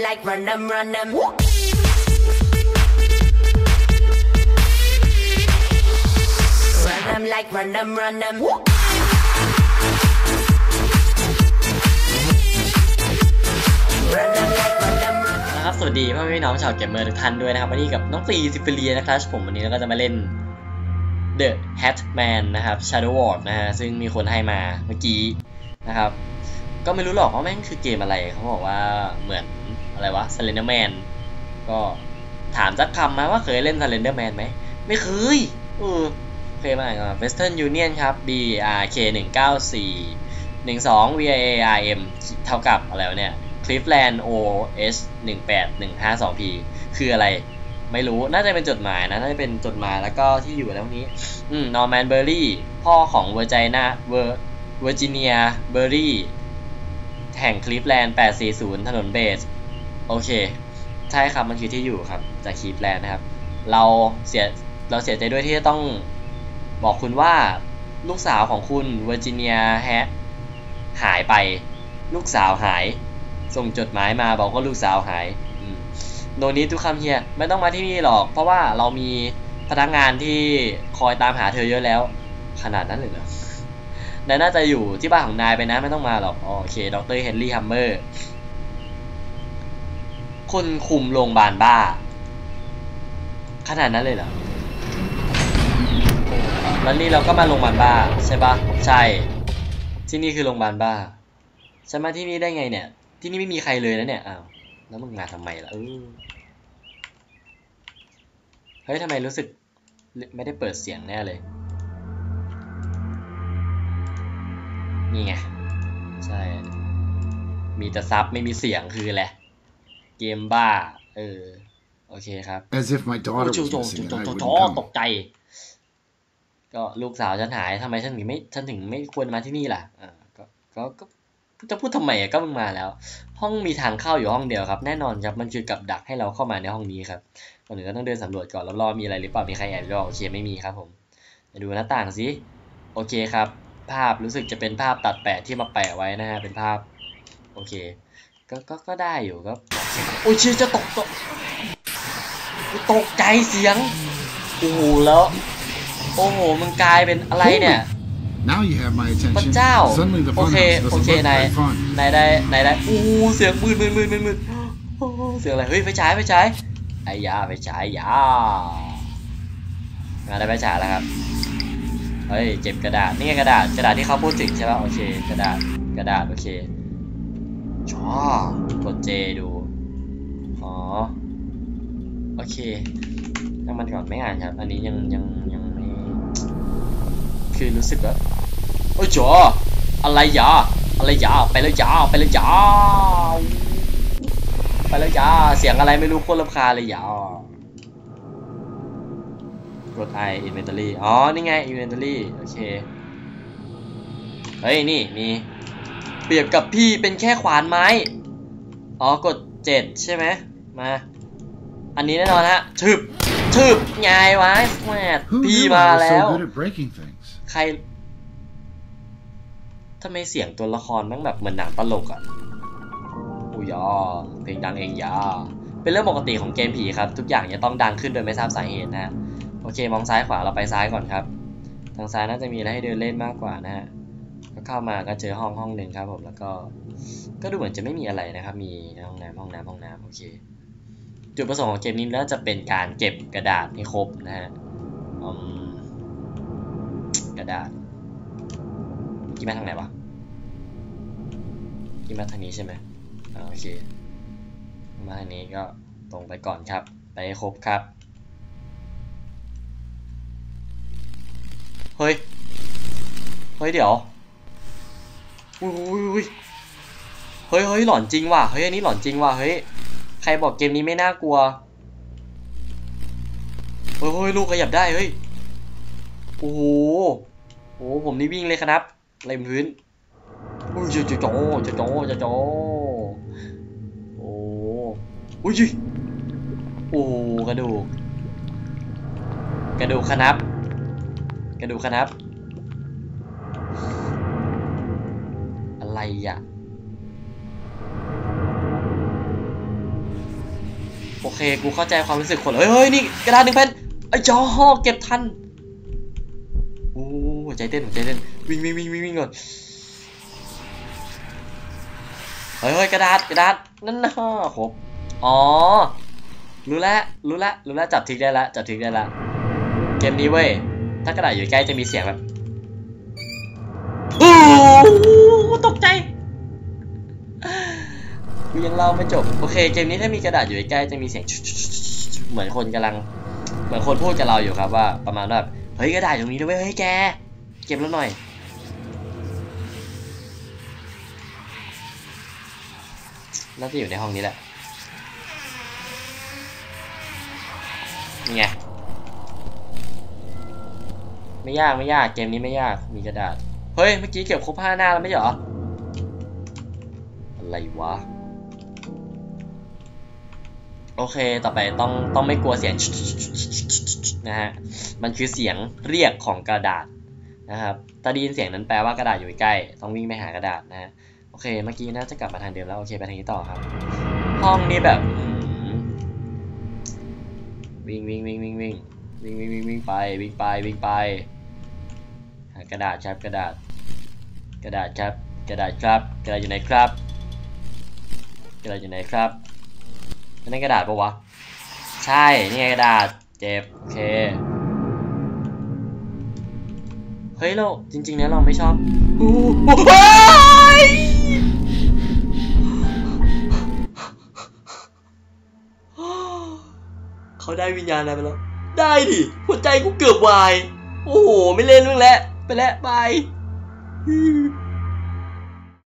like run them, run them. Run them like run them, run them. นะครับ สวัสดีพ่อแม่พี่น้องชาวเกมเมอร์ทุกท่านด้วยนะครับ วันนี้กับน้องตีซิฟิเลียนะครับ ผมวันนี้เราก็จะมาเล่น The Hatman นะครับ Shadow Ward นะฮะ ซึ่งมีคนให้มาเมื่อกี้นะครับ ก็ไม่รู้หรอกว่าแม่งคือเกมอะไรเขาบอกว่าเหมือนอะไรวะ Slenderman ก็ถามสักคำไหมว่าเคยเล่น Slenderman ไหมไม่เคยเออเคยมากอะ Western Union ครับ B R K 1 9 4 1 2 V A R M เท่ากับอะไรวะเนี่ย Cleveland O S 1 8 1 5 2 P คืออะไรไม่รู้ น่าจะเป็นจดหมายนะ น่าจะเป็นจดหมายแล้วก็ที่อยู่แล้วนี้ อืมนอร์แมนเบอร์รี่ พ่อของเวอร์จินาเวอร์เวอร์จิเนียเบอร์รี่ แห่งคลิฟแลนด์840 ถนนเบส โอเค ใช่ครับ มันคือที่อยู่ครับ จากคลิฟแลนด์นะครับ เราเสีย เราเสียใจด้วยที่จะต้องบอกคุณว่าลูกสาวของคุณเวอร์จิเนียแฮหายไป ลูกสาวหาย ส่งจดหมายมาบอกว่าลูกสาวหายโนนี้ทุกคำเฮียไม่ต้องมาที่นี่หรอก เพราะว่าเรามีพนักงานที่คอยตามหาเธอเยอะแล้ว ขนาดนั้นเลยเหรอ นายน่าจะอยู่ที่บ้านของนายไปนะไม่ต้องมาหรอกโอเคดรเฮนรี่ฮัมเมอร์คนคุมโรงพยาบาลบ้า ขนาดนั้นเลยเหรอ แล้วนี่เราก็มาโรงพยาบาลบ้าใช่ปะใช่ ที่นี่คือโรงพยาบาลบ้าฉันมาที่นี่ได้ไงเนี่ย ที่นี่ไม่มีใครเลยนะเนี่ยอ้าวแล้วมึงมาทำไมล่ะเออเฮ้ยทำไมรู้สึกไม่ได้เปิดเสียงแน่เลย นี่ไง ใช่ มีแต่ซับไม่มีเสียงคือแหละไรเกมบ้า เออ โอเคครับ As if my daughter จู was โจ missing จู and โจ I โจ wouldn't ต come. กใจ ก็ลูกสาวฉันหายทำไมฉันถึงไม่ฉันถึงไม่ควรมาที่นี่ล่ะอ่าก็ก็ก็จะพูดทำไมอะก็มึงมาแล้ว ห้องมีทางเข้าอยู่ห้องเดียวครับ แน่นอนครับมันคือกับดักให้เราเข้ามาในห้องนี้ครับก่อนอื่นก็ต้องเดินสำรวจก่อนรอบๆมีอะไรหรือเปล่ามีใครแอบหรือเปล่าโอเคไม่มีครับผมมาดูหน้าต่างสิโอเคครับ ภาพรู้สึกจะเป็นภาพตัดแปะที่มาแปะไว้นะฮะเป็นภาพ โอเค ก็ก็ก็ได้อยู่ก็โอ้ยเชี่ยจะตกตกตกใจเสียงโอ้โหแล้วโอ้โหมันกลายเป็นอะไรเนี่ย Now you have my พระ attention. เจ้า Suddenly the โอ fun เค house โอ doesn't เค look นาย very fun. นายได้นายได้อู้เสียงมืนมืนมืนมืนมืนโอ้เสียงอะไรเฮ้ยไฟฉายไฟฉายไอ้ยาไฟฉายยางานได้ไฟฉายแล้วครับ เฮ้ยเก็บกระดาษนี่ไงกระดาษกระดาษที่เขาพูดถึงใช่ป่ะโอเค กระดาษกระดาษโอเคชอกดเจดูอ๋อโอเคนั่งมันก่อนไม่อ่านครับ อันนี้ยังยังยังไม่คือรู้สึกว่าโอ้ยจ๋ออะไรยาอะไรยาไปแล้วยาไปแล้วยาไปแล้วยาเสียงอะไรไม่รู้โคตรรำคาญเลยยา กด I inventory อ๋อ นี่ไง inventory โอเค เฮ้ย นี่ มี เปรียบกับพี่เป็นแค่ขวานไม้ อ๋อ กด 7 ใช่ไหม มา อันนี้แน่นอนฮะชึบชึบไงวะแม่ Who พี่ knew มา I was แล้ว so good at breaking things? ใครทำไมเสียงตัวละครมันแบบเหมือนหนังตลกอะ่ะอุ้ยยอเพลงดังเองยาเป็นเรื่องปกติของเกมผีครับ ทุกอย่างจะต้องดังขึ้นโดยไม่ทราบสาเหตุนะฮะ โอเคมองซ้ายขวาเราไปซ้ายก่อนครับ ทางซ้ายน่าจะมีอะไรให้เดินเล่นมากกว่านะฮะก็เข้ามาก็เจอห้องห้องหนึ่งครับผมแล้วก็ก็ดูเหมือนจะไม่มีอะไรนะครับ มีห้องน้ำห้องน้ำห้องน้ำโอเคจุดประสงค์ของเกมนี้น่าจะเป็นการเก็บกระดาษให้ครบนะฮะกระดาษกี่มาทางไหนวะกี่มาทางนี้ใช่ไหมโอเคมาทางนี้ก็ตรงไปก่อนครับ ไปครบครับ เฮ้ย เฮ้ยเดี๋ยว อุ้ยอุ้ยเฮ้ยเฮ้ยหลอนจริงว่ะ เฮ้ยอันนี้หลอนจริงว่ะ เฮ้ย ใครบอกเกมนี้ไม่น่ากลัว เฮ้ยเฮ้ยลูกขยับได้เฮ้ย โอ้โห โอ้โหผมนี่วิ่งเลยครับอะไรบนพื้นอุ้ยจะจะโจจะโจจะโจโอ้อุ้ยโอ้กระดูก กระดูกขนับ กระดูกขนับ อะไรอะ โอเค กูเข้าใจความรู้สึกคนเฮ้ยเฮ้ยนี่กระดาษหนึ่งแผ่นไอ้จอหอเก็บทันโอ้หัวใจเต้นหัวใจเต้นวิ่งวิ่งวิ่งวิ่งวิ่งก่อนเฮ้ยเฮ้ยกระดาษกระดาษนั่นนะครบอ๋อรู้แล้วรู้แล้วรู้แล้วจับทิกได้แล้วจับทิกได้แล้วเกมนี้เว้ย ถ้ากระดาษอยู่ใกล้จะมีเสียงแบบอู้ตกใจกูยังเล่าไม่จบ โอเค เกมนี้ถ้ามีกระดาษอยู่ใกล้ๆจะมีเสียง เหมือนคนกำลัง เหมือนคนพูดกับเราอยู่ครับว่า ประมาณว่าแบบเฮ้ยกระดาษอยู่ตรงนี้ด้วยเฮ้ยแก เก็บแล้วหน่อยน่าจะอยู่ในห้องนี้แหละนี่ไง ไม่ยากไม่ยากเกมนี้ไม่ยากมีกระดาษ เฮ้ย เมื่อกี้เก็บครบห้าหน้าแล้วไม่ใช่เหรอ อะไรวะ โอเคต่อไปต้องต้องไม่กลัวเสียงนะฮะ มันคือเสียงเรียกของกระดาษนะครับถ้าได้ยินเสียงนั้นแปลว่ากระดาษอยู่ใกล้ ต้องวิ่งไปหากระดาษนะฮะ โอเค เมื่อกี้น่าจะกลับมาทางเดิมแล้ว โอเค ไปทางนี้ต่อครับ ห้องนี้แบบ วิ่งวิ่งวิ่งวิ่งวิ่ง วิ่งวิ่งวิ่งวิ่งไปวิ่งไปวิ่งไปหากระดาษครับกระดาษ กระดาษครับกระดาษครับกระดาษอยู่ไหนครับ กระดาษอยู่ไหนครับนั่นกระดาษปะวะใช่นี่ไงกระดาษเจ็บโอเคเฮ้ยเราจริงๆแล้วเราไม่ชอบอู้เขาได้วิญญาณอะไรไปแล้ว ได้ดิ หัวใจกูเกือบวาย โอ้โห ไม่เล่นเรื่องแล้ว ไปแล้วบาย